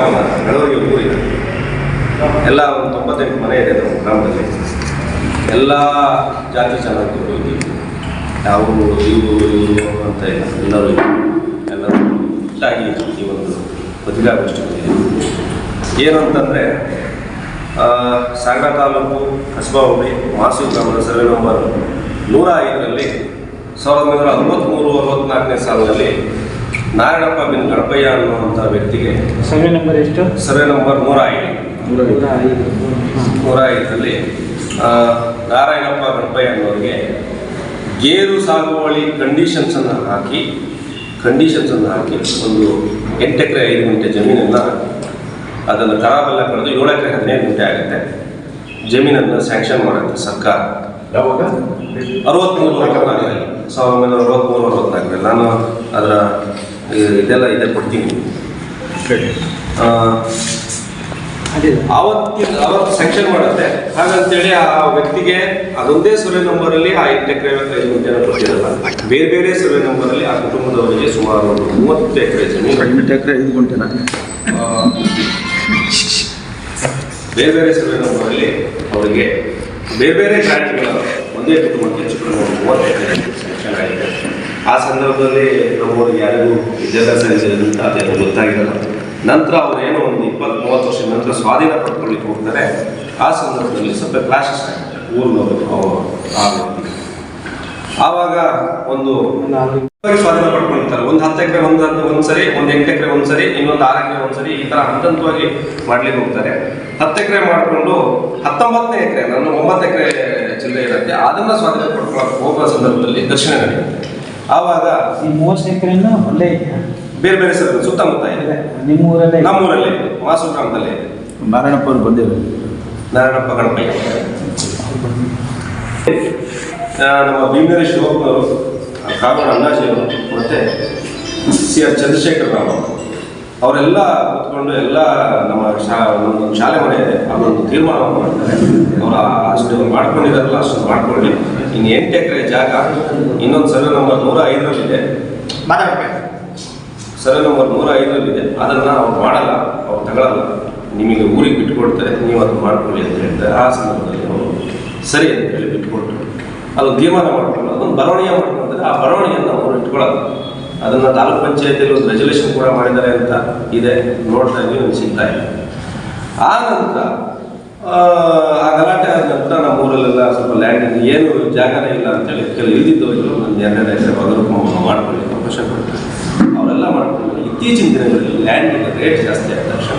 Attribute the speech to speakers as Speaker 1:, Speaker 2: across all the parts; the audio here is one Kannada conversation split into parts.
Speaker 1: ಗ್ರಾಮ ಬೆಳವರಿಗೆ ಊರಿನ ಎಲ್ಲ ಒಂದು ತೊಂಬತ್ತೆಂಟು ಮನೆ ಇದೆ ನಮ್ಮ ಗ್ರಾಮದಲ್ಲಿ. ಎಲ್ಲ ಜಾತಿ ಚೆನ್ನಾಗಿ ಇದ್ದೀವಿ ಇವರು ಇವರು ಅಂತ ಇಲ್ಲ. ಎಲ್ಲರೂ. ಎಲ್ಲರೂ ಒಟ್ಟಾಗಿ ಈ ಒಂದು ಪತ್ರಿಕಾಗೋಷ್ಠಿ ಏನಂತಂದರೆ ಸಾಗರ ತಾಲೂಕು ಕಸಬಾ ಹೋಬಳಿ ಮಾಸು ಗ್ರಾಮದ ಸರ್ವೆ ನಂಬರ್ ನೂರ ಐದರಲ್ಲಿ, ಸಾವಿರದ ಒಂಬೈನೂರ ಅರವತ್ತ್ಮೂರು ಅರವತ್ತ್ನಾಲ್ಕನೇ ಸಾಲಿನಲ್ಲಿ ನಾರಾಯಣಪ್ಪ ಬಿನ್ ಗಣಪಯ್ಯ ಅನ್ನುವಂಥ ವ್ಯಕ್ತಿಗೆ
Speaker 2: ಸರ್ವೆ ನಂಬರ್ ಎಷ್ಟು?
Speaker 1: ಸರ್ವೆ ನಂಬರ್ ನೂರ ಐದು
Speaker 2: ನೂರ ಐದು
Speaker 1: ನೂರ ಐದರಲ್ಲಿ ಆ, ನಾರಾಯಣಪ್ಪ ಗಣಪಯ್ಯ ಅನ್ನೋರಿಗೆ ಗೇರು ಸಾಗುವಳಿ ಕಂಡೀಷನ್ಸನ್ನು ಹಾಕಿ ಕಂಡೀಷನ್ಸನ್ನು ಹಾಕಿ ಒಂದು ಎಂಟು ಎಕರೆ ಐದು ಗಂಟೆ ಜಮೀನನ್ನು ಅದನ್ನು ಖರಾಬೆಲ್ಲ ಕಳೆದು ಏಳು ಎಕರೆ ಹದಿನೈದು ಗಂಟೆ ಆಗುತ್ತೆ. ಜಮೀನನ್ನು ಸ್ಯಾಂಕ್ಷನ್ ಮಾಡುತ್ತೆ ಸರ್ಕಾರ.
Speaker 3: ಯಾವಾಗ?
Speaker 1: ಅರವತ್ತ್ಮೂರು ಸಾವಿರದ ಒಂಬೈನೂರ ಅರವತ್ತ್ಮೂರು ಅರವತ್ನಾಲ್ಕರಲ್ಲಿ ನಾನು ಅದರ ಇದೆಲ್ಲ ಇದೆ ಕೊಡ್ತೀನಿ. ಆವತ್ತಿನ ಅವತ್ತು ಸ್ಯಾಂಕ್ಷನ್ ಮಾಡುತ್ತೆ. ಹಾಗಂತೇಳಿ ಆ ವ್ಯಕ್ತಿಗೆ ಅದೊಂದೇ ಸರ್ವೆ ನಂಬರಲ್ಲಿ ಆ ಎಂಟು ಎಕರೆ ಐದು ಕೊಟ್ಟಿರಲ್ಲ. ಬೇರೆ ಬೇರೆ ಸರ್ವೆ ನಂಬರಲ್ಲಿ ಆ ಕುಟುಂಬದವರಿಗೆ ಸುಮಾರು ಒಂದು ಮೂವತ್ತು ಎಕರೆ ಜಮೀನು.
Speaker 3: ಎಂಟು ಎಕರೆ ಐದು ಗುಂಟೆನ?
Speaker 1: ಬೇರೆ ಬೇರೆ ಸರ್ವೆ ನಂಬರಲ್ಲಿ ಅವರಿಗೆ ಬೇರೆ ಬೇರೆ ಗ್ರಾಂಟ್ಗಳ ಒಂದೇ ಕುಟುಂಬಕ್ಕೆ ಹೆಚ್ಚು ಮೂವತ್ತು ಎಕರೆ. ಆ ಸಂದರ್ಭದಲ್ಲಿ ನಮ್ಮವ್ರಿಗೆ ಯಾರಿಗೂ ವಿದ್ಯಾಭ್ಯಾಸ ಇದೆ ಅಂತ ಗೊತ್ತಾಗಿರಲ್ಲ. ನಂತರ ಅವರು ಏನೋ ಒಂದು ಇಪ್ಪತ್ತು ಮೂವತ್ತು ವರ್ಷದ ನಂತರ ಸ್ವಾಧೀನ ಪಡ್ಕೊಳ್ಳಿಕ್ಕೆ ಹೋಗ್ತಾರೆ. ಆ ಸಂದರ್ಭದಲ್ಲಿ ಸ್ವಲ್ಪ ಕ್ಲಾಶಸ್ ಆಗುತ್ತೆ ಊರಿನವರು, ಅವರು, ಆ ವ್ಯಕ್ತಿ. ಆವಾಗ ಒಂದು ಸ್ವಾಧೀನ ಪಡ್ಕೊಂಡಿರ್ತಾರೆ. ಒಂದು ಹತ್ತು ಎಕರೆ, ಒಂದು ಸರಿ, ಒಂದು ಎಂಟು ಎಕರೆ, ಒಂದು ಸರಿ, ಇನ್ನೊಂದು ಆರು ಎಕರೆ, ಒಂದು ಸರಿ ಈ ಥರ ಹಂತ ಹಂತವಾಗಿ ಮಾಡ್ಲಿಕ್ಕೆ ಹೋಗ್ತಾರೆ. ಹತ್ತು ಎಕರೆ ಮಾಡಿಕೊಂಡು ಹತ್ತೊಂಬತ್ತನೇ ಎಕರೆ ನಾನು ಒಂಬತ್ತು ಎಕರೆ ಜಿಲ್ಲೆ ಇರುತ್ತೆ. ಅದನ್ನ ಸ್ವಾಧೀನ ಪಡ್ಕೊಳ್ಳೋಕೆ ಹೋಗುವ ಸಂದರ್ಭದಲ್ಲಿ ದರ್ಶನ ನಡೆಯುತ್ತೆ. ಆವಾಗ
Speaker 2: ಈ ಮೂವತ್ತು ಎಕರೆನು ಅಲ್ಲೇ ಇದೆಯಾ?
Speaker 1: ಬೇರೆ ಬೇರೆ ಸರ್ ಸುತ್ತಮುತ್ತ ಇದೆ.
Speaker 2: ನಿಮ್ಮ ಊರಲ್ಲೇ ನಮ್ಮ
Speaker 1: ನಮ್ಮೂರಲ್ಲಿ ವಾಸು ಗ್ರಾಮದಲ್ಲಿ ಇದೆ.
Speaker 3: ನಾರಾಯಣಪ್ಪ ಅವರು
Speaker 1: ನಾರಾಯಣಪ್ಪ ಗಣಪಯ್ಯ ಆ, ನಮ್ಮ ಭೀಮೇರಿ ಶಿವಪ್ಪನವರು ಕಾಗೋಡು ಅಣ್ಣಾಜಿಯವರು ಮತ್ತೆ ಸಿ ಆರ್ ಚಂದ್ರಶೇಖರ್ ರಾವ್ ಅವರು. ಅವರೆಲ್ಲ ಕೂತ್ಕೊಂಡು ಎಲ್ಲ ನಮ್ಮ ಶಾ ಒಂದೊಂದು ಶಾಲೆ ಮನೆ ಅದೊಂದು ತೀರ್ಮಾನ ತೀರ್ಮಾನವನ್ನು ಮಾಡ್ತಾರೆ. ಅವರ ಅಷ್ಟು ಮಾಡ್ಕೊಂಡಿದ್ದಾರಲ್ಲ ಅಷ್ಟು ಮಾಡ್ಕೊಳ್ಳಿ ಇನ್ನು ಎಂಟು ಎಕರೆ ಜಾಗ ಇನ್ನೊಂದು ಸರ್ವೆ ನಂಬರ್ ನೂರ ಐದರಲ್ಲಿದೆ. ಸರ್ವೆ ನಂಬರ್ ನೂರ ಐದರಲ್ಲಿದೆ. ಅದನ್ನು ಅವ್ರು ಮಾಡಲ್ಲ ಅವ್ರು ತಗೊಳ್ಳಲ್ಲ ನಿಮಗೆ ಊರಿಗೆ ಬಿಟ್ಟುಕೊಡ್ತಾರೆ ನೀವು ಅದನ್ನು ಮಾಡ್ಕೊಳ್ಳಿ ಅಂತ ಹೇಳ್ತಾರೆ. ಆ ಸಂದರ್ಭದಲ್ಲಿ ಅವರು ಸರಿ ಅಂತ ಹೇಳಿ ಅದು ತೀರ್ಮಾನ ಮಾಡ್ಕೊಂಡು ಅದೊಂದು ಬರವಣಿಗೆ ಮಾಡ್ಕೊಂಡ್ರೆ ಆ ಬರವಣಿಗೆಯನ್ನು ಅವರು ಇಟ್ಕೊಳ್ಳಲ್ಲ. ಅದನ್ನು ತಾಲೂಕ್ ಪಂಚಾಯತಿಯಲ್ಲಿ ಒಂದು ರೆಸಲ್ಯೂಷನ್ ಕೂಡ ಮಾಡಿದ್ದಾರೆ ಅಂತ ಇದೆ ನೋಡ್ತಾ ಇದ್ವಿ ನಮ್ಗೆ ಸಿಗ್ತಾ ಇಲ್ಲ. ಆ ನಂತರ ಆ, ಗಲಾಟೆ ಆದ ನಂತರ ನಮ್ಮ ಊರಲ್ಲೆಲ್ಲ ಸ್ವಲ್ಪ ಲ್ಯಾಂಡ್ ಏನು ಜಾಗನೇ ಇಲ್ಲ ಅಂತೇಳಿ ಕೆಲವು ಇಲ್ದಿದ್ದವರು ಒಂದು ಎರಡೆರಡು ಎಕರೆ ಬದಲು ಮಾಡ್ಕೊಳ್ಳಿ ಅವಕಾಶ ಕೊಡ್ತಾರೆ ಅವರೆಲ್ಲ ಮಾಡ್ಕೊಂಡು ಇತ್ತೀಚಿನ ದಿನಗಳಲ್ಲಿ ಲ್ಯಾಂಡ್ ರೇಟ್ ಜಾಸ್ತಿ ಆದ ತಕ್ಷಣ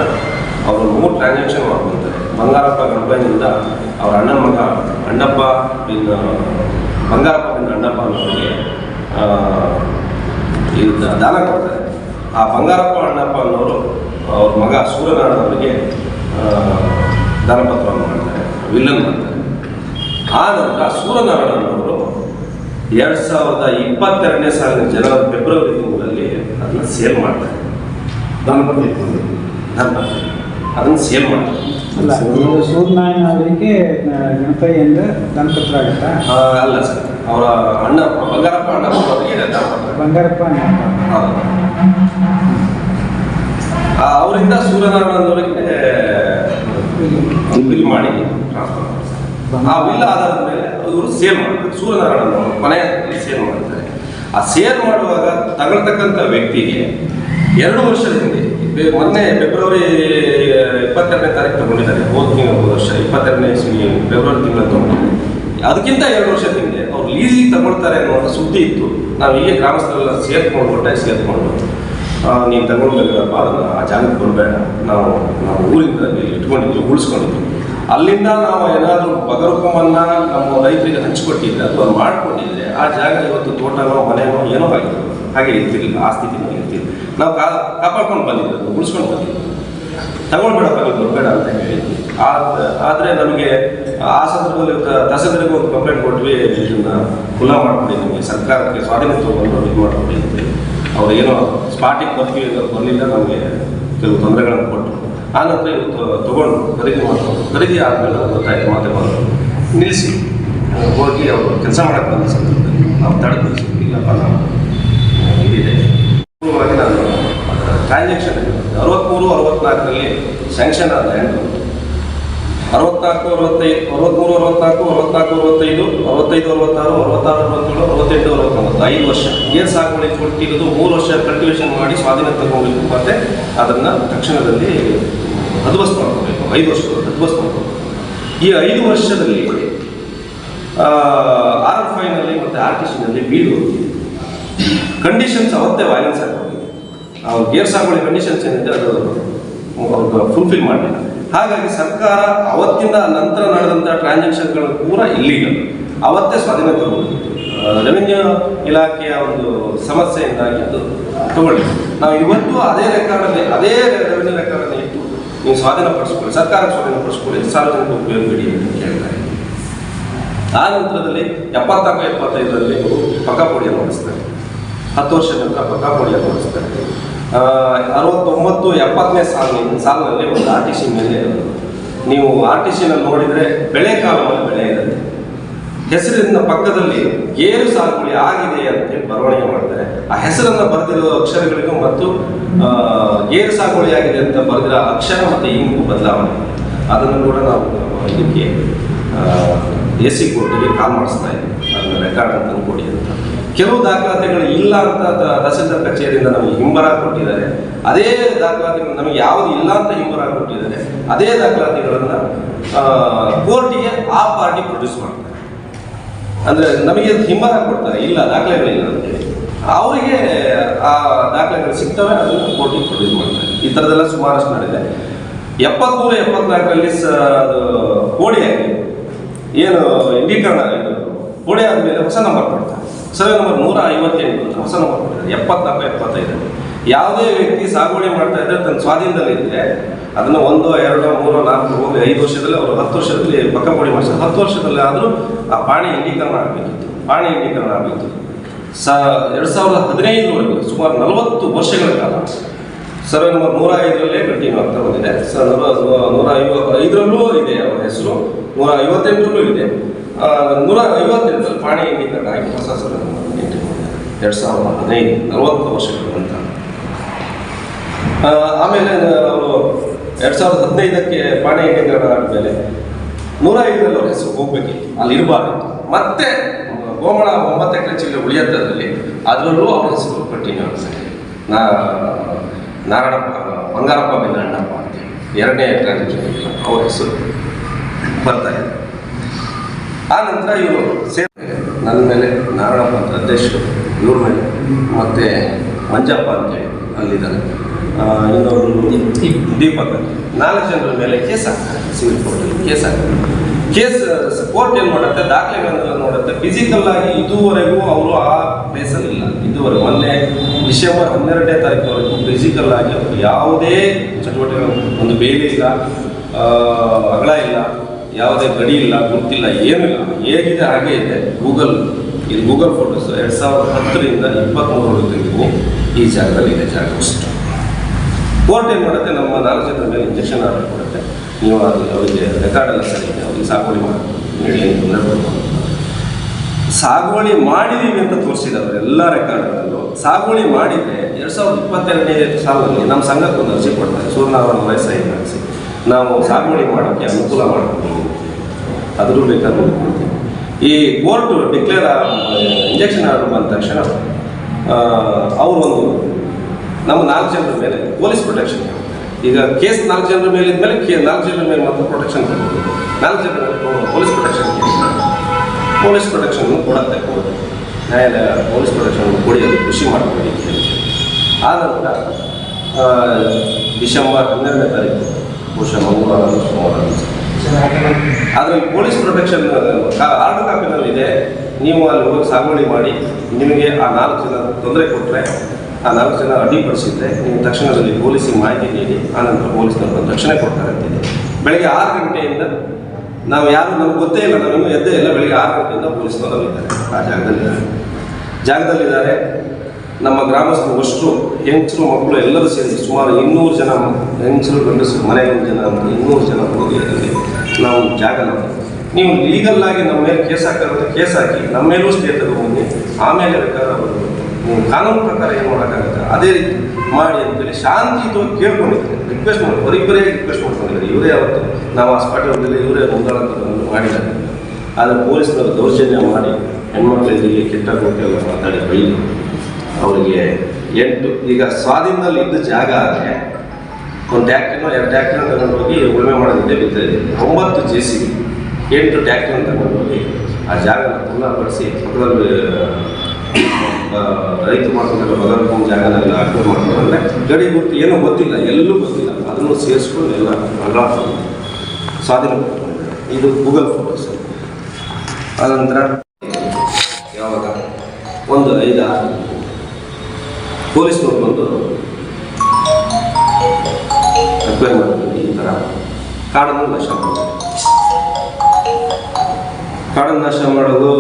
Speaker 1: ಅವರು ಮೂರು ಟ್ರಾನ್ಸಾಕ್ಷನ್ ಮಾಡ್ಕೊಳ್ತಾರೆ ಬಂಗಾರಪ್ಪ ಗಣಪನಿಂದ ಅವರ ಅಣ್ಣ ಮಗ ಅಣ್ಣಪ್ಪ ಬಂಗಾರಪ್ಪ ಅಣ್ಣಪ್ಪ ಅನ್ನೋರಿಗೆ ಇದು ದಾನ ಕೊಡ್ತಾರೆ. ಆ ಬಂಗಾರಪ್ಪ ಅಣ್ಣಪ್ಪ ಅನ್ನೋರು ಅವ್ರ ಮಗ ಸೂರ್ಯನಾರಾಯಣ ಅವರಿಗೆ ದಾನಪತ್ರವನ್ನು ಮಾಡ್ತಾರೆ ವಿಲನ್ ಮಾಡ್ತಾರೆ. ಆ ನಂತರ ಸೂರ್ಯನಾರಾಯಣ ಅವರು ಎರಡು ಸಾವಿರದ ಇಪ್ಪತ್ತೆರಡನೇ ಸಾಲಿನ ಜನವರಿ ಫೆಬ್ರವರಿ ತಿಂಗಳಲ್ಲಿ ಅದನ್ನ ಸೇಲ್ ಮಾಡ್ತಾರೆ.
Speaker 3: ದಾನಪತ್ರ
Speaker 1: ದಾನಪತ್ರ ಅದನ್ನು ಸೇಲ್ ಮಾಡ್ತಾರೆ.
Speaker 2: ಅಲ್ಲ ಸೂರ್ಯನಾರಾಯಣ ಅವರಿಗೆ ಗಣಪತಿ ಅಂದ್ರೆ ದಾನಪತ್ರ ಆಗುತ್ತಾ?
Speaker 1: ಅಲ್ಲ ಸರ್. ಅವರ ಅಣ್ಣ ಬಂಗಾರಪ್ಪ ಅಣ್ಣ
Speaker 2: ಬಂಗಾರಪ್ಪ.
Speaker 1: ಹೌದು. ಅವರಿಂದ ಸೂರ್ಯನಾರಾಯಣದವರಿಗೆ ಬಿಲ್ ಮಾಡಿ ಆ ಬಿಲ್ ಆಧಾರದ ಮೇಲೆ ಇವರು ಸೇಲ್ ಮಾಡ್ತಾರೆ. ಸೂರ್ಯನಾರಾಯಣ ಕೊನೆ ಸೇಲ್ ಮಾಡ್ತಾರೆ. ಆ ಸೇಲ್ ಮಾಡುವಾಗ ತಗೊಳ್ತಕ್ಕಂಥ ವ್ಯಕ್ತಿಗೆ ಎರಡು ವರ್ಷದ ಹಿಂದೆ ಮೊನ್ನೆ ಫೆಬ್ರವರಿ ಇಪ್ಪತ್ತೆರಡನೇ ತಾರೀಕು ತಗೊಂಡಿದ್ದಾರೆ. ಹೋದ ತಿಂಗಳ ವರ್ಷ ಇಪ್ಪತ್ತೆರಡನೇ ಫೆಬ್ರವರಿ ತಿಂಗಳ ತಗೊಂಡಿದ್ದಾರೆ. ಅದಕ್ಕಿಂತ ಎರಡು ವರ್ಷದ ಹಿಂದೆ ಲೀಸಿಗೆ ತಗೊಳ್ತಾರೆ ಅನ್ನುವಂಥ ಸುದ್ದಿ ಇತ್ತು. ನಾವು ಹೀಗೆ ಗ್ರಾಮಸ್ಥರೆಲ್ಲ ಸೇರ್ಕೊಂಡು, ಒಟ್ಟಾಗಿ ಸೇರ್ಕೊಂಡು ನೀನು ತಗೊಂಡ್ಬೇಕಪ್ಪ ಅದನ್ನು ಆ ಜಾಗಕ್ಕೆ ಬರಬೇಡ. ನಾವು ನಾವು ಊರಿಂದ ಇಟ್ಕೊಂಡಿದ್ವಿ, ಉಳಿಸ್ಕೊಂಡಿದ್ವಿ. ಅಲ್ಲಿಂದ ನಾವು ಏನಾದರೂ ಬಗರುಕಮನ್ನ ನಮ್ಮ ರೈತರಿಗೆ ಹಂಚಿಕೊಟ್ಟಿದ್ರೆ ಅಥವಾ ಮಾಡಿಕೊಂಡಿದ್ರೆ ಆ ಜಾಗ ಇವತ್ತು ತೋಟನೋ, ಮನೆನೋ ಏನೋ ಆಗಿತ್ತು. ಹಾಗೆ ಇರ್ತಿರ್ಲಿಲ್ಲ, ಆ ಸ್ಥಿತಿನೂ ಇರ್ತಿಲ್ಲ ನಾವು ಕಾ, ಕಾಪಾಡ್ಕೊಂಡು ಬಂದಿದ್ದು ಉಳಿಸ್ಕೊಂಡು ಬಂದಿದ್ವಿ. ತಗೊಳ್ಬೇಡಪ್ಪ, ನೀವು ಬರಬೇಡ ಅಂತ ಹೇಳಿದ್ವಿ ಆದ್ರೆ ನಮಗೆ ಆ ಸಂದರ್ಭದಲ್ಲಿ ತಹಸೀಲ್ದಾರ್ಗೆ ಒಂದು ಕಂಪ್ಲೇಂಟ್ ಕೊಟ್ವಿ, ಇದನ್ನ ಖುಲ್ಲಾ ಮಾಡ್ಕೊಡಿ ನಮಗೆ ಸರ್ಕಾರಕ್ಕೆ ಸ್ವಾಧೀನ ತಗೊಂಡು ಇದು ಮಾಡ್ಕೊಡಿ ಅಂತೇಳಿ ಅವ್ರು ಏನೋ ಸ್ಪಾಟಿಗೆ ಬರ್ತೀವಿ ಅಂತ ಬಂದಿಲ್ಲ ನಮಗೆ ಕೆಲವು ತೊಂದರೆಗಳನ್ನು ಕೊಟ್ಟರು ಆನಂತರ ನಂತರ ಇವತ್ತು ತಗೊಂಡು ಖರೀದಿ ಮಾಡ್ಕೊಂಡು ಖರೀದಿ ಆದಮೇಲೆ ಗೊತ್ತಾಯ್ತು ಬಂದರು ನಿಲ್ಲಿಸಿ. ಹೋಗಿ ಅವರು ಕೆಲಸ ಮಾಡಕ್ಕೆ ಬಂದ ಸಂದರ್ಭದಲ್ಲಿ ನಾವು ತಡೆದು ಇಲ್ಲಪ್ಪ ನಾವು ಇದಿದೆ ಪೂರ್ವವಾಗಿ ನಾನು ಟ್ರಾನ್ಸಾಕ್ಷನ್ ಅರವತ್ತ್ಮೂರು ಅರವತ್ನಾಲ್ಕರಲ್ಲಿ ಸ್ಯಾಂಕ್ಷನ್ ಆದ ಅರವತ್ನಾಲ್ಕು ಅರವತ್ತೈದು, ಅರವತ್ಮೂರು ಅರವತ್ನಾಲ್ಕು ಅರವತ್ನಾಲ್ಕು ಅರವತ್ತೈದು ಅರವತ್ತೈದು, ಅರವತ್ತಾರು ಅರವತ್ತಾರು, ಅರವತ್ತೇಳು, ಅರವತ್ತೆಂಟು, ಅರವತ್ತೊಂಬತ್ತು. ಐದು ವರ್ಷ. ಗೇರ್ ಸಾಗುವಳಿ ಕೊಟ್ಟಿರೋದು ಮೂರು ವರ್ಷ ಕಲ್ಟಿವೇಷನ್ ಮಾಡಿ ಸ್ವಾಧೀನ ತಗೋಬೇಕು ಮತ್ತೆ ಅದನ್ನು ತಕ್ಷಣದಲ್ಲಿ ಹದ್ವಸ್ತ್ ಮಾಡ್ಕೋಬೇಕು. ಐದು ವರ್ಷ ಹದ್ವಸ್ತ್ ಮಾಡ್ಕೋಬೇಕು. ಈ ಐದು ವರ್ಷದಲ್ಲಿ ಆರ್ ಎಫ್ ಐನಲ್ಲಿ ಮತ್ತು ಆರ್ ಟಿ ಸಿನಲ್ಲಿ ಬೀಡು ಕಂಡೀಷನ್ಸ್ ಅವತ್ತೇ ವೈಲೆನ್ಸ್ ಆಗೋಗಿದೆ ಅವ್ರು ಗೇರ್ ಸಾಗುವಳಿ ಕಂಡೀಷನ್ಸ್ ಏನಿದೆ ಅದು ಫುಲ್ಫಿಲ್ ಮಾಡಲಿಲ್ಲ ಹಾಗಾಗಿ ಸರ್ಕಾರ ಅವತ್ತಿನ ನಂತರ ನಡೆದಂಥ ಟ್ರಾನ್ಸಾಕ್ಷನ್ಗಳು ಕೂಡ ಇಲ್ಲೀಗಲ್ ಅವತ್ತೇ ಸ್ವಾಧೀನ ತಗೊಂಡು ರೆವಿನ್ಯೂ ಇಲಾಖೆಯ ಒಂದು ಸಮಸ್ಯೆಯಿಂದಾಗಿ ಅದು ತಗೊಳ್ಳಿ ನಾವು ಇವತ್ತು ಅದೇ ರೆಕಾರ್ಡಲ್ಲಿ, ಅದೇ ರೆವಿನ್ಯೂ ರೆಕಾರ್ಡಲ್ಲಿ ಇಟ್ಟು ನೀವು ಸ್ವಾಧೀನಪಡಿಸ್ಕೊಳ್ಳಿ ಸರ್ಕಾರಕ್ಕೆ ಸ್ವಾಧೀನಪಡಿಸ್ಕೊಳ್ಳಿ ಸಾರ್ವಜನಿಕ ಉಪಯೋಗ ಬಿಡಿ ಅಂತ ಕೇಳ್ತಾರೆ ಆ ನಂತರದಲ್ಲಿ ಎಪ್ಪತ್ನಾಲ್ಕು ಎಪ್ಪತ್ತೈದರಲ್ಲಿ ಪಕ್ಕಾಪುಡಿಯನ್ನು ಮಾಡಿಸ್ತಾರೆ ಹತ್ತು ವರ್ಷದ ನಂತರ ಪಕ್ಕಾಪುಡಿಯನ್ನು ಮಾಡಿಸ್ತಾರೆ ಅರವತ್ತೊಂಬತ್ತು ಎಪ್ಪತ್ತನೇ ಸಾಲಿನ ಸಾಲಿನಲ್ಲಿ ಒಂದು ಆರ್ ಟಿ ಸಿ ಮೇಲೆ ನೀವು ಆರ್ ಟಿ ಸಿನಲ್ಲಿ ನೋಡಿದರೆ ಬೆಳೆ ಕಾಲವನ್ನು ಬೆಳೆ ಇರುತ್ತೆ. ಹೆಸರಿನ ಪಕ್ಕದಲ್ಲಿ ಏರು ಸಾಗುವಳಿ ಆಗಿದೆ ಅಂತ ಬರವಣಿಗೆ ಮಾಡ್ತಾರೆ. ಆ ಹೆಸರನ್ನು ಬರೆದಿರೋ ಅಕ್ಷರಗಳಿಗೂ ಮತ್ತು ಏರು ಸಾಗುವಳಿ ಆಗಿದೆ ಅಂತ ಬರೆದಿರೋ ಅಕ್ಷರ ಮತ್ತು ಇಂಗು ಬದಲಾವಣೆ. ಅದನ್ನು ಕೂಡ ನಾವು ಇದಕ್ಕೆ ಎ ಸಿ ಕೋರ್ಟಿಗೆ ಕಾಲ್ ಮಾಡಿಸ್ತಾ ಇದ್ದೀವಿ. ಅದನ್ನ ರೆಕಾರ್ಡ್ ಅಂತ ಕೊಡಿ ಕೆಲವು ದಾಖಲಾತಿಗಳು ಇಲ್ಲ ಅಂತ ತಹಸೀಲ್ದಾರ್ ಕಚೇರಿಯಿಂದ ನಮಗೆ ಹಿಂಬರ ಕೊಟ್ಟಿದ್ದಾರೆ. ಅದೇ ದಾಖಲಾತಿಗಳು ನಮಗೆ ಯಾವುದು ಇಲ್ಲ ಅಂತ ಹಿಂಬರ ಕೊಟ್ಟಿದ್ದಾರೆ. ಅದೇ ದಾಖಲಾತಿಗಳನ್ನು ಕೋರ್ಟಿಗೆ ಆ ಪಾರ್ಟಿ ಪ್ರೊಡ್ಯೂಸ್ ಮಾಡ್ತಾರೆ. ಅಂದರೆ ನಮಗೆ ಹಿಂಬರ ಕೊಡ್ತಾರೆ. ಇಲ್ಲ, ದಾಖಲೆಗಳಿಲ್ಲ ಅಂತೇಳಿ ಅವರಿಗೆ ಆ ದಾಖಲೆಗಳು ಸಿಗ್ತವೆ, ಅದನ್ನು ಕೋರ್ಟಿಗೆ ಪ್ರೊಡ್ಯೂಸ್ ಮಾಡ್ತಾರೆ. ಈ ಥರದೆಲ್ಲ ಸುಮಾರಷ್ಟು ನಡೆದಿದೆ. ಎಪ್ಪತ್ತ್ಮೂರು ಎಪ್ಪತ್ನಾಲ್ಕರಲ್ಲಿ ಸ ಅದು ಕೋಡಿಯಾಗಿ ಏನು ಇಂಡೀಕರಣ ಇದು ಕೋಡಿ ಆದಮೇಲೆ ಹೊಸ ನಂಬರ್ ಕೊಡ್ತಾರೆ. ಸರ್ವೆ ನಂಬರ್ ನೂರ ಐವತ್ತೆಂಟು ಅಂತ ಹೊಸ ನಂಬರ್ ಕೊಡ್ತಾರೆ ಎಪ್ಪತ್ನಾಲ್ಕು, ಎಪ್ಪತ್ತೈದು. ಯಾವುದೇ ವ್ಯಕ್ತಿ ಸಾಗುವಳಿ ಮಾಡ್ತಾ ಇದ್ದರೆ ತನ್ನ ಸ್ವಾಧೀನದಲ್ಲಿದ್ದರೆ ಅದನ್ನು ಒಂದು, ಎರಡು, ಮೂರು, ನಾಲ್ಕು, ಹೋಗಿ ಐದು ವರ್ಷದಲ್ಲಿ ಅವರು ಹತ್ತು ವರ್ಷದಲ್ಲಿ ಪಕ್ಕ ಪೋಡಿ ಮಾಡಿಸ್ತಾರೆ ಹತ್ತು ವರ್ಷದಲ್ಲಿ ಆದರೂ ಆ ಪಾಣಿ ಇಂಡೀಕರಣ ಆಗಬೇಕಿತ್ತು. ಪಾಣಿ ಇಂಡೀಕರಣ ಆಗಬೇಕಿತ್ತು. ಸ, ಎರಡು ಸಾವಿರದ ಹದಿನೈದರವರೆಗೂ ಸುಮಾರು ನಲವತ್ತು ವರ್ಷಗಳ ಕಾಲ ಸರ್ವೆ ನಂಬರ್ ನೂರ ಐದರಲ್ಲೇ ಕಂಟಿನ್ಯೂ ಆಗ್ತಾ ಬಂದಿದೆ ಸರ್ ನೂರ ನೂರ ಐವತ್ತು ಐದರಲ್ಲೂ ಇದೆ ಅವರ ಹೆಸರು. ನೂರ ಐವತ್ತೆಂಟರಲ್ಲೂ ಇದೆ. ನೂರ ಐವತ್ತೆಂಟರಲ್ಲಿ ಪಾಣಿ ಇಂಡೀಕರಣ ಆಗಿ ಹೊಸ ಸರ್ವೆ ಎರಡು ಸಾವಿರದ ಹದಿನೈದು, ನಲವತ್ತು ವರ್ಷಗಳ ನಂತರ. ಆಮೇಲೆ ಅವರು ಎರಡು ಸಾವಿರದ ಹದಿನೈದಕ್ಕೆ ಪಾಣಿ ಇಂಡೀಕರಣ ಆದಮೇಲೆ ನೂರ ಐದರಲ್ಲಿ ಅವ್ರ ಹೆಸರು ಹೋಗ್ಬೇಕಿತ್ತು. ಅಲ್ಲಿ ಇರಬಾರ್ದು ಮತ್ತೆ, ಗೋಮಳ ಒಂಬತ್ತು ಎಕರೆ ಉಳಿಯತ್ತದಲ್ಲಿ ಅದರಲ್ಲೂ ಅವ್ರ ಹೆಸರು ಕಂಟಿನ್ಯೂ ಆಗ್ತದೆ ನಾ ನಾರಾಯಣಪ್ಪ ಬಂಗಾರಪ್ಪ ಬೆಂಗಣ್ಣಪ್ಪ ಅಂತೇಳಿ ಎರಡನೇ ಟ್ರಾನ್ಸಾಕ್ಷನ್ ಅವರ ಹೆಸರು ಬರ್ತಾ ಇದೆ. ಆ ನಂತರ ಇವರು ಸೇರಿ ನನ್ನ ಮೇಲೆ ನಾರಾಯಣಪ್ಪ ಅಂತ ಅಧ್ಯಕ್ಷರು ಇವ್ರ ಮೇಲೆ. ಮತ್ತು ಮಂಜಪ್ಪ ಅಂತೇಳಿ ಅಲ್ಲಿದ್ದಾರೆ. ಆ, ಇನ್ನೊಬ್ರು ದೀಪಕ್. ನಾಲ್ಕು ಜನರ ಮೇಲೆ ಕೇಸ್ ಹಾಕ್ತಾರೆ ಸಿವಿಲ್ ಕೋರ್ಟಲ್ಲಿ ಕೇಸ್ ಹಾಕ್ತಾರೆ ಕೇಸ್ ಕೋರ್ಟ್ ಏನು ಮಾಡುತ್ತೆ? ದಾಖಲೆಗಳನ್ನೆಲ್ಲ ನೋಡುತ್ತೆ. ಫಿಸಿಕಲ್ ಆಗಿ ಇದುವರೆಗೂ ಅವರು ಆ ಪ್ಲೇಸಲ್ಲಿ ಇಲ್ಲ. ಇದುವರೆಗೂ ಮೊನ್ನೆ ಡಿಸೆಂಬರ್ ಹನ್ನೆರಡನೇ ತಾರೀಕು ಫಿಸಿಕಲ್ ಆಗಿ ಅವರು ಯಾವುದೇ ಚಟುವಟಿಕೆ ಒಂದು ಬೇಲಿ ಇಲ್ಲ ಅಗಳ ಇಲ್ಲ, ಯಾವುದೇ ಗಡಿ ಇಲ್ಲ ಗೊತ್ತಿಲ್ಲ ಏನಿಲ್ಲ ಹೇಗಿದೆ ಹಾಗೆ ಇದೆ. ಗೂಗಲ್ ಇದು ಗೂಗಲ್ ಫೋಟೋಸ್ ಎರಡು ಸಾವಿರದ ಹತ್ತರಿಂದ ಇಪ್ಪತ್ತ್ಮೂರವರೆಗೂ ಈ ಜಾಗದಲ್ಲಿ ಇದೆ ಜಾಗ ಅಷ್ಟು. ಕೋರ್ಟ್ ಏನು ಮಾಡುತ್ತೆ? ನಮ್ಮ ನಾಲ್ಕು ಜನರ ಮೇಲೆ ಇಂಜೆಕ್ಷನ್ ಆರ್ಡರ್ ಕೊಡುತ್ತೆ. ನೀವು ಅದು ಅವರಿಗೆ ರೆಕಾರ್ಡ್ ಎಲ್ಲ ಸರಿ ಇದೆ. ಅವರಿಗೆ ಸಾಗುವಳಿ ಮಾಡಿ ಸಾಗುವಳಿ ಮಾಡಿದ್ದೀವಿ ಅಂತ ತೋರಿಸಿದ್ದಾರೆ ಎಲ್ಲ ರೆಕಾರ್ಡ್ಗಳಲ್ಲೂ ಸಾಗುವಳಿ ಮಾಡಿದರೆ ಎರಡು ಸಾವಿರದ ಇಪ್ಪತ್ತೆರಡನೇ ಸಾಲಿನಲ್ಲಿ ನಮ್ಮ ಸಂಘಕ್ಕೆ ಒಂದು ಅರ್ಜಿ ಕೊಡ್ತಾರೆ. ಸೂರ್ಯನಾರಾಯಣ ವಯಸ್ಸಾಗಿ ಮಾಡಿಸಿ. ನಾವು ಸಾಗುವಳಿ ಮಾಡೋಕ್ಕೆ ಅನುಕೂಲ ಮಾಡ್ತೀವಿ ಅದರೂ ಬೇಕಾದ್ರೆ ಈ ಕೋರ್ಟ್ ಡಿಕ್ಲೇರ್ ಇಂಜೆಕ್ಷನ್ ಆರ್ಡರ್ ಬಂದ ತಕ್ಷಣ ಅವರು ಒಂದು ನಮ್ಮ ನಾಲ್ಕು ಜನರ ಮೇಲೆ ಪೊಲೀಸ್ ಪ್ರೊಟೆಕ್ಷನ್ ಈಗ ಕೇಸ್ ನಾಲ್ಕು ಜನರ ಮೇಲೆ ಇದ್ಮೇಲೆ ಕೇ, ನಾಲ್ಕು ಜನರ ಮೇಲೆ ಮಾತ್ರ ಪ್ರೊಟೆಕ್ಷನ್ ನಾಲ್ಕು ಜನರ ಪೊಲೀಸ್ ಪ್ರೊಟೆಕ್ಷನ್ ಪೊಲೀಸ್ ಪ್ರೊಟೆಕ್ಷನ್ ಕೊಡುತ್ತೆ ಕೋರ್ಟ್. ನ್ಯಾಯಾಲಯ ಪೊಲೀಸ್ ಪ್ರೊಟೆಕ್ಷನ್ ಕೊಡಿ ಅಂತ ಹೇಳಿ. ಆ ನಂತರ ಡಿಸೆಂಬರ್ ಹನ್ನೆರಡನೇ ತಾರೀಕು, ಬಹುಶಃ ಮಂಗಳವಾರ, ಸೋಮವಾರ ಆದರೆ ಪೊಲೀಸ್ ಪ್ರೊಟೆಕ್ಷನ್ ಆರ್ಡರ್ ಕಾಪಿನಲ್ಲಿ ಇದೆ. ನೀವು ಅಲ್ಲಿ ಹೋಗಿ ಸಾಗುವಳಿ ಮಾಡಿ, ನಿಮಗೆ ಆ ನಾಲ್ಕು ಜನ ತೊಂದರೆ ಕೊಟ್ಟರೆ ಆ ನಾಲ್ಕು ಜನ ಅಡ್ಡಿಪಡಿಸಿದ್ರೆ ನೀವು ತಕ್ಷಣದಲ್ಲಿ ಪೊಲೀಸಿಗೆ ಮಾಹಿತಿ ನೀಡಿ ಆನಂತರ ಪೊಲೀಸ್ನವರು ತಕ್ಷಣ ಕೊಡ್ತಾರೆ ಅಂತಿದೆ ಬೆಳಗ್ಗೆ ಆರು ಗಂಟೆಯಿಂದ ನಾವು ಯಾರು ನಮ್ಗೆ ಗೊತ್ತೇ ಇಲ್ಲ ಇನ್ನೂ ಎದ್ದೇ ಇಲ್ಲ, ಬೆಳಗ್ಗೆ ಆರು ಗಂಟೆಯಿಂದ ಪೊಲೀಸ್ನವರು ಆ ಜಾಗದಲ್ಲಿದ್ದಾರೆ. ಜಾಗದಲ್ಲಿದ್ದಾರೆ, ನಮ್ಮ ಗ್ರಾಮಸ್ಥರು ಅಷ್ಟು ಹೆಂಗಸರು ಮಕ್ಕಳು ಎಲ್ಲರೂ ಸೇರಿ ಸುಮಾರು ಇನ್ನೂರು ಜನ ಹೆಂಗಸರು, ಗಂಡಸರು, ಮನೆ ಜನ ಅಂತ ಇನ್ನೂರು ಜನ ಹೋಗಿ ನಾವು ಜಾಗ ನಾವು ನೀವು ಲೀಗಲ್ ಆಗಿ ನಮ್ಮ ಮೇಲೆ ಕೇಸ್ ಹಾಕಿರೋದು ಕೇಸ್ ಹಾಕಿ, ನಮ್ಮ ಮೇಲೂ ಸ್ಟೇ ತಗೊಂಡು ಆಮೇಲೆ ಬೇಕಾದ್ರೆ ಅವರು ಕಾನೂನು ಪ್ರಕಾರ ಏನು ಮಾಡೋಕ್ಕಾಗುತ್ತೆ? ಅದೇ ರೀತಿ ಮಾಡಿ ಅಂತೇಳಿ ಶಾಂತಿಯುತವಾಗಿ ಕೇಳ್ಕೊಂಡಿದ್ದಾರೆ. ರಿಕ್ವೆಸ್ಟ್ ಮಾಡಿ. ಬರೀ ರಿಕ್ವೆಸ್ಟ್ ಮಾಡ್ಕೊಂಡಿದ್ದಾರೆ. ಇವರೇ ಅವತ್ತು ನಾವು ಆ ಸ್ಪಾಟ್ ಹೋಗಲಿಲ್ಲ ಇವರೇ ಅಂತ ಮಾಡಿದ್ದಾರೆ ಆದರೆ ಪೊಲೀಸ್ನವರು ದೌರ್ಜನ್ಯ ಮಾಡಿ ಹೆಣ್ಮಕ್ಳಿಗೆ ಕೆಟ್ಟ ಎಲ್ಲ ಮಾತಾಡಿ ಬೈದು ಅವರಿಗೆ ಎಂಟು, ಈಗ ಸ್ವಾಧೀನದಲ್ಲಿ ಇದ್ದ ಜಾಗ ಆದರೆ ಒಂದು ಟ್ಯಾಕ್ಟ್ರಿನೋ ಎರಡು ಟ್ಯಾಕ್ಟ್ರಿನ ತಗೊಂಡು ಹೋಗಿ ಉಳುಮೆ ಮಾಡೋದಿದ್ದೇ ಬಿದ್ದಿದೆ ಒಂಬತ್ತು ಜೆ ಸಿ ಎಂಟು ಟ್ಯಾಕ್ಟ್ರಿನ ತಗೊಂಡು ಹೋಗಿ ಆ ಜಾಗನ ಪುನಃಪಡಿಸಿ ಪಕ್ಕದಲ್ಲಿ ಆ, ರೈತರು ಮಾಡ್ಕೊಂಡಿರೋ ಬದಲಾವಣೆ ಜಾಗದಲ್ಲಿ ಅರ್ಥ ಮಾಡ್ಕೊಂಡ್ರೆ ಗಡಿ ಗುರುತು ಏನೋ ಗೊತ್ತಿಲ್ಲ ಎಲ್ಲೂ ಗೊತ್ತಿಲ್ಲ. ಅದನ್ನು ಸೇರಿಸ್ಕೊಂಡು ಎಲ್ಲ ಅಲ್ಲಾಫ್ ಸಾಧನೆ. ಇದು ಗೂಗಲ್ ಫೋಟೋಸ್ ನಂತರ ಯಾವಾಗ? ಒಂದು ಐದಾರು ಪೊಲೀಸ್ನವ್ರು ಬಂದು ಅಪ್ಲೈ ಮಾಡ್ತೀವಿ ಈ ಥರ. ಕಾಡನ್ನು ನಾಶ ಮಾಡೋದು ಕಾಡನ್ನು ನಾಶ ಮಾಡೋದು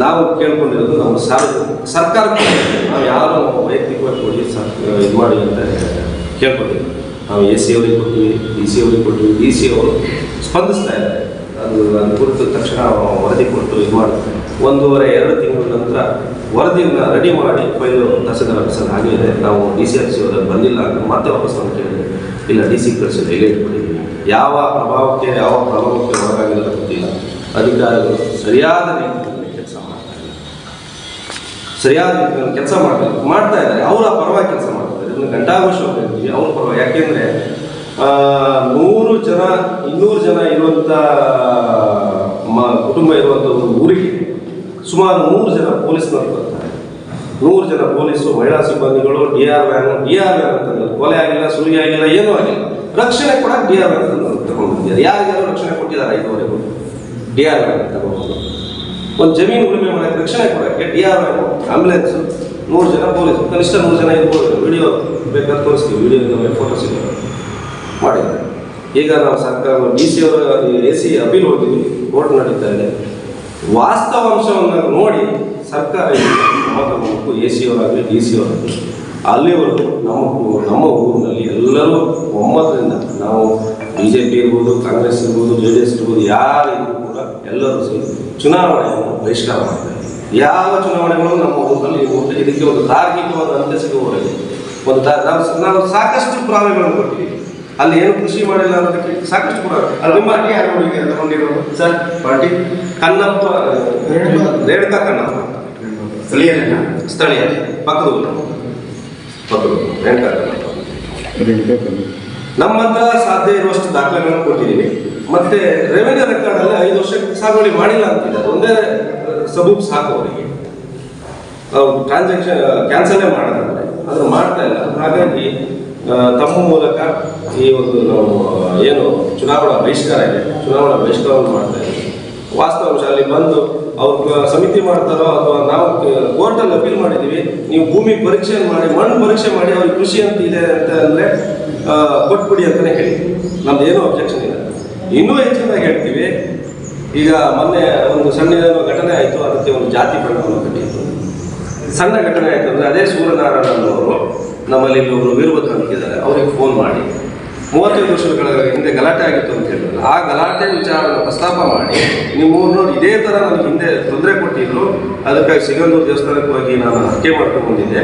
Speaker 1: ನಾವು ಕೇಳ್ಕೊಂಡಿರೋದು ನಮ್ಮ ಸಾರ್ವಜನಿಕ ಸರ್ಕಾರಕ್ಕೆ ನಾವು ಯಾರು ವೈಯಕ್ತಿಕವಾಗಿ ಕೊಡಿ, ಸರ್, ಇದು ಮಾಡಿ ಅಂತ ಕೇಳ್ಕೊಂಡಿದ್ದೀವಿ ನಾವು ಎ ಸಿ ಅವರಿಗೆ ಕೊಟ್ಟಿವಿ ಡಿ ಸಿ ಅವರಿಗೆ ಕೊಟ್ಟಿವಿ ಡಿ ಸಿ ಅವರು ಸ್ಪಂದಿಸ್ತಾ ಇದ್ದಾರೆ. ಅದು ಅದು ಕುರಿತು ತಕ್ಷಣ ವರದಿ ಕೊಟ್ಟು ಇದು ಮಾಡ್ತಾರೆ. ಒಂದೂವರೆ, ಎರಡು ತಿಂಗಳ ನಂತರ ವರದಿಯನ್ನ ರೆಡಿ ಮಾಡಿ ಫೈಲು ತಹಸೀಲ್ದಾರ್ ಆಫೀಸಲ್ಲಿ ಆಗಿದೆ ನಾವು ಡಿ ಸಿ ಆಫೀಸ್ ಅವರಲ್ಲಿ ಬಂದಿಲ್ಲ ಅಂತ ಮತ್ತೆ ವಾಪಸ್ ಅಂತ ಕೇಳಿದೆ ಇಲ್ಲ, ಡಿ ಸಿ ಕಳಿಸಿಲ್ಲ ಇಲ್ಲೇ ಇಟ್ಕೊಂಡಿದ್ದೀವಿ ಯಾವ ಪ್ರಭಾವಕ್ಕೆ ಯಾವ ಪ್ರಭಾವಕ್ಕೆ ಒಳಗಾಗಿಲ್ಲ ಗೊತ್ತಿಲ್ಲ. ಅಧಿಕಾರಿಗಳು ಸರಿಯಾದ ಇಲ್ಲ ಸರಿಯಾದ ಕೆಲಸ ಮಾಡಬೇಕು ಮಾಡ್ತಾ ಇದ್ದಾರೆ. ಅವರ ಪರವಾಗಿ ಕೆಲಸ ಮಾಡ್ತಾರೆ ಇದನ್ನು ಗಂಟಾಘೋಷ ಹೋಗ್ತೀವಿ ಅವ್ರ ಪರವಾಗಿ. ಯಾಕೆಂದ್ರೆ ನೂರು ಜನ, ಇನ್ನೂರು ಜನ ಇರುವಂಥ ಕುಟುಂಬ ಇರುವಂಥ ಒಂದು ಊರಿಗೆ ಸುಮಾರು ನೂರು ಜನ ಪೊಲೀಸ್ನವರು ಬರ್ತಾರೆ. ನೂರು ಜನ ಪೊಲೀಸು, ಮಹಿಳಾ ಸಿಬ್ಬಂದಿಗಳು, D R van, D R van ಅಂತಂದ್ರೆ ಕೊಲೆ ಆಗಿಲ್ಲ ಸುರಿ ಆಗಿಲ್ಲ, ಏನೂ ಆಗಿಲ್ಲ. ರಕ್ಷಣೆ ಕೂಡ ಡಿ ಆರ್ ವ್ಯಾನ್ ಅಂತ ತಗೊಂಡಿದ್ದಾರೆ ಯಾರಿಗಾರು ರಕ್ಷಣೆ ಕೊಟ್ಟಿದ್ದಾರೆ ಇದುವರೆಗೂ ಡಿ ಆರ್ ವ್ಯಾನ್ ತಗೊಂಡು ಒಂದು ಜಮೀನು ಉಳುಮೆ ಮಾಡೋಕ್ಕೆ ರಕ್ಷಣೆ ಕೊಡೋಕ್ಕೆ ಡಿ ಆರ್ ಆಂಬುಲೆನ್ಸ್ ಮೂರು ಜನ ಪೊಲೀಸ್, ಕನಿಷ್ಠ ಮೂರು ಜನ ಇರ್ಬೋದು. ವಿಡಿಯೋ ಬೇಕಾದ್ರೆ ತೋರಿಸ್ತೀವಿ. ವಿಡಿಯೋ ಫೋಟೋಸ್ ಇದೆ. ಮಾಡಿದ್ದಾರೆ ಈಗ ನಾವು ಸರ್ಕಾರ ಡಿ ಸಿ ಅವರ ಎ ಸಿ ಅಪೀಲ್ ಹೋಗಿದ್ವಿ ಕೋರ್ಟ್ ನಡೀತಾ ಇದೆ ವಾಸ್ತವಾಂಶವನ್ನು ನೋಡಿ ಸರ್ಕಾರ ಮಾಡಬೇಕು ಎ ಸಿ ಅವರಾಗಲಿ ಡಿ ಸಿ ಅವರಾಗಲಿ, ಅಲ್ಲಿವರೆಗೂ ನಮ್ಮ ನಮ್ಮ ಊರಿನಲ್ಲಿ ಎಲ್ಲರೂ ಒಮ್ಮತದಿಂದ ನಾವು ಬಿ ಜೆ ಪಿ ಇರ್ಬೋದು, ಕಾಂಗ್ರೆಸ್ ಇರ್ಬೋದು ಜೆ ಡಿ ಎಸ್ ಇರ್ಬೋದು, ಯಾರಿಗೂ ಕೂಡ ಎಲ್ಲರೂ ಸೇರಿ ಚುನಾವಣೆಯನ್ನು ಬಹಿಷ್ಕಾರ ಮಾಡಿದ್ದಾರೆ ಯಾವ ಚುನಾವಣೆಗಳು ನಮ್ಮ ಊರಿನಲ್ಲಿ ಒಂದು ಇದಕ್ಕೆ ಒಂದು ತಾರ್ಕಿಕವಾದ ಅಂತ್ಯ ಸಿಗುವವರೆಗೆ ಒಂದು ನಾವು ಸಾಕಷ್ಟು ಪುರಾವೆಗಳನ್ನು ಕೊಟ್ಟಿದ್ದೀವಿ. ಅಲ್ಲಿ ಏನು ಕೃಷಿ ಮಾಡಿಲ್ಲ ಅನ್ನೋದಕ್ಕೆ ಸಾಕಷ್ಟು ಪುರಾವೆ. ನಿಮ್ಮ
Speaker 4: ಪಾರ್ಟಿ ಯಾರು
Speaker 1: ಸರ್,
Speaker 4: ಪಾರ್ಟಿ?
Speaker 1: ಕನ್ನಪ್ಪ,
Speaker 4: ರೇಣುಕಾ.
Speaker 1: ಕನ್ನಪ್ಪ.
Speaker 4: ಸ್ಥಳೀಯರನ್ನ
Speaker 1: ಸ್ಥಳೀಯ. ಪಕ್ಕದ ಪಕ್ಕದ ರೇಣುಕಾ ಕನ್ನಪ್ಪ. ನಮ್ಮ ಹತ್ರ ಸಾಧ್ಯ ಇರುವಷ್ಟು ದಾಖಲೆಗಳನ್ನು ಕೊಟ್ಟಿದ್ದೀವಿ. ಮತ್ತೆ ರೆವೆನ್ಯೂ ರೆಕಾರ್ಡಲ್ಲಿ ಐದು ವರ್ಷಕ್ಕೆ ಸಾಗುವಳಿ ಮಾಡಿಲ್ಲ ಅಂತಿದ್ದಾರೆ. ಒಂದೇ ಸಬೂಬ್ ಸಾಕು ಅವರಿಗೆ. ಅವ್ರು ಟ್ರಾನ್ಸಾಕ್ಷನ್ ಕ್ಯಾನ್ಸಲೇ ಮಾಡಿದ್ರೆ ಅದನ್ನು ಮಾಡ್ತಾ ಇಲ್ಲ. ಹಾಗಾಗಿ ತಮ್ಮ ಮೂಲಕ ಈ ಒಂದು ನಾವು ಏನು ಚುನಾವಣಾ ಬಹಿಷ್ಕಾರ ಇದೆ. ಚುನಾವಣಾ ಬಹಿಷ್ಕಾರವನ್ನು ಮಾಡ್ತಾ ಇದ್ದೀವಿ. ವಾಸ್ತವಾಂಶ ಅಲ್ಲಿ ಬಂದು ಅವ್ರು ಸಮಿತಿ ಮಾಡ್ತಾರೋ ಅಥವಾ ನಾವು ಕೋರ್ಟಲ್ಲಿ ಅಪೀಲ್ ಮಾಡಿದ್ದೀವಿ, ನೀವು ಭೂಮಿ ಪರೀಕ್ಷೆ ಮಾಡಿ, ಮಣ್ಣು ಪರೀಕ್ಷೆ ಮಾಡಿ ಅವ್ರಿಗೆ ಕೃಷಿ ಅಂತ ಇದೆ ಅಂತ ಅಂದರೆ ಕೊಟ್ಬಿಡಿ ಅಂತಲೇ ಹೇಳಿ. ನಮ್ದು ಏನೂ ಅಬ್ಜೆಕ್ಷನ್ ಇಲ್ಲ. ಇನ್ನೂ ಹೆಚ್ಚಿನದಾಗಿ ಹೇಳ್ತೀವಿ. ಈಗ ಮೊನ್ನೆ ಒಂದು ಸಣ್ಣ ಘಟನೆ ಆಯಿತು, ಅದಕ್ಕೆ ಒಂದು ಜಾತಿ ಬಣ್ಣವನ್ನು ಕಟ್ಟಿತ್ತು ಸಣ್ಣ ಘಟನೆ ಆಯ್ತು ಅಂದರೆ ಅದೇ ಸೂರ್ಯನಾರಾಯಣ ಅನ್ನೋರು ನಮ್ಮಲ್ಲಿ ಇಲ್ಲಿ ಒಬ್ಬರು ವೀರಭದ್ರ ಅಂತಿದ್ದಾರೆ ಅವ್ರಿಗೆ ಫೋನ್ ಮಾಡಿ. ಮೂವತ್ತೈದು ವರ್ಷಗಳ ಹಿಂದೆ ಗಲಾಟೆ ಆಗಿತ್ತು ಅಂತ ಹೇಳಿದ್ರು. ಆ ಗಲಾಟೆ ವಿಚಾರವನ್ನು ಪ್ರಸ್ತಾಪ ಮಾಡಿ, ನೀವು ನೋಡಿ, ಇದೇ ಥರ ನನಗೆ ಹಿಂದೆ ತೊಂದರೆ ಕೊಟ್ಟಿದ್ರು, ಅದಕ್ಕಾಗಿ ಸಿಗಂದೂರು ದೇವಸ್ಥಾನಕ್ಕೆ ಹೋಗಿ ನಾನು ಹತ್ಯೆ ಮಾಡ್ಕೊಂಡು ಬಂದಿದ್ದೆ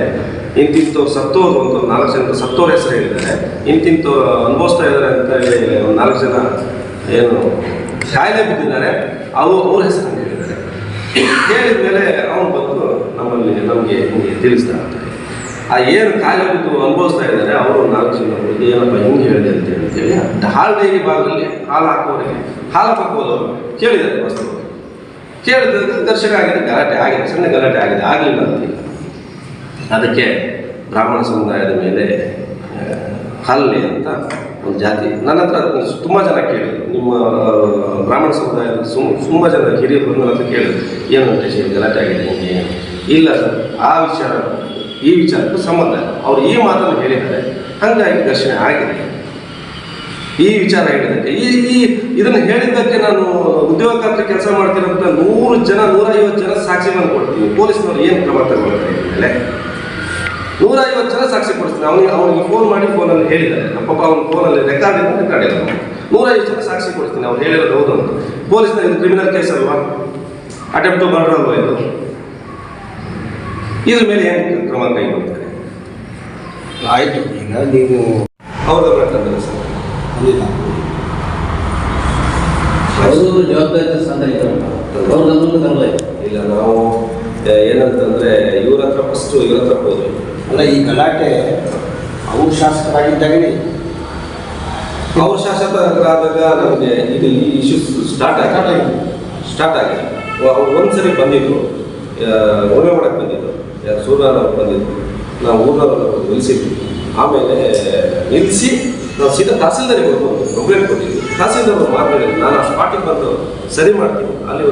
Speaker 1: ಇಂತಿಂಥವ್ರು ಸತ್ತೋರು ಅಂತ ಒಂದು ನಾಲ್ಕು ಜನ ಸತ್ತೋರ ಹೆಸರು ಹೇಳಿದ್ದಾರೆ. ಇಂತಿಂಥವ್ರು ಅನುಭವಿಸ್ತಾ ಇದ್ದಾರೆ ಅಂತ ಹೇಳಿ ಒಂದು ನಾಲ್ಕು ಜನ ಏನು ಕಾಯಿಲೆ ಬಿದ್ದಿದ್ದಾರೆ. ಅವರು ಅವ್ರ ಹೆಸರನ್ನು ಹೇಳಿದ್ದಾರೆ. ಹೇಳಿದ ಮೇಲೆ ಅವನು ಬಂದು ನಮ್ಮಲ್ಲಿ ನಮಗೆ ಹಿಂಗೆ ತಿಳಿಸ್ತಾ ಆ ಏನು ಬಿದ್ದು ಅನುಭವಿಸ್ತಾ ಇದ್ದಾರೆ. ಅವರು ನಾಲ್ಕು ಜನ ಏನಪ್ಪ, ಹಿಂಗೆ ಹೇಳಿದೆ ಅಂತ ಹೇಳಿ ಹಾಲು ಡೈರಿ ಭಾಗದಲ್ಲಿ ಹಾಲು ಹಾಕೋರಿಗೆ ಹಾಲು ಹಾಕೋದು ಕೇಳಿದ್ದಾರೆ ವಸ್ತು ಕೇಳಿದ್ರೆ ದರ್ಶಕ ಆಗಿದೆ, ಗಲಾಟೆ ಆಗಿದೆ, ಸಣ್ಣ ಗಲಾಟೆ ಆಗಿದೆ, ಆಗಲಿಲ್ಲ ಅಂತ ಅದಕ್ಕೆ ಬ್ರಾಹ್ಮಣ ಸಮುದಾಯದ ಮೇಲೆ ಹಲ್ಲಿ ಅಂತ ಒಂದು ಜಾತಿ, ನನ್ನ ಹತ್ರ ತುಂಬ ಜನ ಕೇಳಿದ್ರು. ನಿಮ್ಮ ಬ್ರಾಹ್ಮಣ ಸಮುದಾಯದ ಸುಮ್ ತುಂಬ ಜನ ಹಿರಿಯರು ನನ್ನ ಹತ್ರ ಕೇಳಿದ್ರು. ಏನು ಇದು ಗಲಾಟೆ ಆಗಿದೆ ಹಿಂಗೆ ಇಲ್ಲ, ಸರ್. ಆ ವಿಚಾರ ಈ ವಿಚಾರಕ್ಕೂ ಸಂಬಂಧ ಅವರು ಈ ಮಾತನ್ನು ಹೇಳಿದ್ದಾರೆ. ಹಾಗಾಗಿ ಘರ್ಷಣೆ ಆಗಿದೆ. ಈ ವಿಚಾರ ಹೇಳಿದಂತೆ ಈ ಈ ಇದನ್ನು ಹೇಳಿದ್ದಕ್ಕೆ ನಾನು ಉದ್ಯೋಗ ಖಾತ್ರಿ ಕೆಲಸ ಮಾಡ್ತಿರೋಂಥ ನೂರು ಜನ, ನೂರೈವತ್ತು ಜನ ಸಾಕ್ಷಿಗಳನ್ನು ಕೊಡ್ತೀನಿ. ಪೊಲೀಸ್ನವ್ರು ಏನು ಕ್ರಮ ತಗೊಳ್ತಾರೆ ಮೇಲೆ ನೂರೈವತ್ತು ಜನ ಸಾಕ್ಷಿ ಕೊಡ್ತೀನಿ ಅವನಿಗೆ ಅವನಿಗೆ ಫೋನ್ ಮಾಡಿ ಫೋನಲ್ಲಿ ಹೇಳಿದ್ದಾರೆ. ನಮ್ಮ ಪಾಪ ಅವ್ನ ಫೋನಲ್ಲಿ ರೆಕಾರ್ಡ್ ಇದೆ ರೆಕಾರ್ಡ್ ಇಲ್ಲ. ನೂರೈವತ್ತು ಜನ ಸಾಕ್ಷಿ ಕೊಡ್ತೀನಿ ಅವ್ರು ಹೇಳಿರೋದು ಹೌದು ಅಂತ. ಪೊಲೀಸ್ನ ಇದು ಕ್ರಿಮಿನಲ್ ಕೇಸ್ ಅಲ್ವಾ? ಅಟೆಂಪ್ಟ್ ಮರ್ಡರ್ ಅಲ್ವಾ ಇದು? ಇದ್ರ ಮೇಲೆ ಏನು ಕ್ರಮ ಕೈಗೊಳ್ತಾರೆ?
Speaker 5: ಆಯಿತು ಈಗ ನೀವು
Speaker 1: ಅವ್ರ ಗಮನ ತಂದ್ರೆ ಸರ್?
Speaker 6: ಅವರು ಜವಾಬ್ದಾರಿ ಸಂದರ್ಭ ಅವ್ರ ತರಲ್ಲ
Speaker 1: ಇಲ್ಲ ನಾವು ಏನಂತಂದ್ರೆ ಇವ್ರ ಹತ್ರ ಫಸ್ಟ್ ಇವ್ರ ಹತ್ರ ಹೋದ್ವಿ.
Speaker 5: ಅಲ್ಲ ಈ ಗಲಾಟೆ ಅವ್ರು ಶಾಸಕರಾಗಿದ್ದಾಗಲೇ
Speaker 1: ಅವ್ರ ಶಾಸಕರಾದಾಗ ನಮಗೆ ಇದು ಈ ಇಶ್ಯೂಸ್ ಸ್ಟಾರ್ಟ್ ಆಗಿ ಸ್ಟಾರ್ಟ್ ಆಗಿದೆ. ಅವ್ರು ಒಂದ್ಸರಿ ಬಂದಿದ್ರು ಉಳುಮೆ ಮಾಡಕ್ಕೆ ಯಾರು ಸೂರ್ಯನಾರಾಯಣ ಅವ್ರು ಬಂದಿದ್ರು ನಾವು ಊರವರೆಲ್ಲ ನಿಲ್ಲಿಸಿದ್ವಿ ಆಮೇಲೆ ನಿಲ್ಲಿಸಿ ನಾವು ಸೀದಾ ತಹಸೀಲ್ದಾರಿಗೆ ಹೋಗ್ಬೋದು ಕಂಪ್ಲೇಂಟ್ ಕೊಟ್ಟಿದ್ವಿ. ತಹಸೀಲ್ದಾರ್ ಮಾತಾಡಿದ್ವಿ ನಾನು ಆ ಸ್ಪಾಟಿಗೆ ಬಂದು ಸರಿ ಮಾಡ್ತೀನಿ. ಅಲ್ಲಿ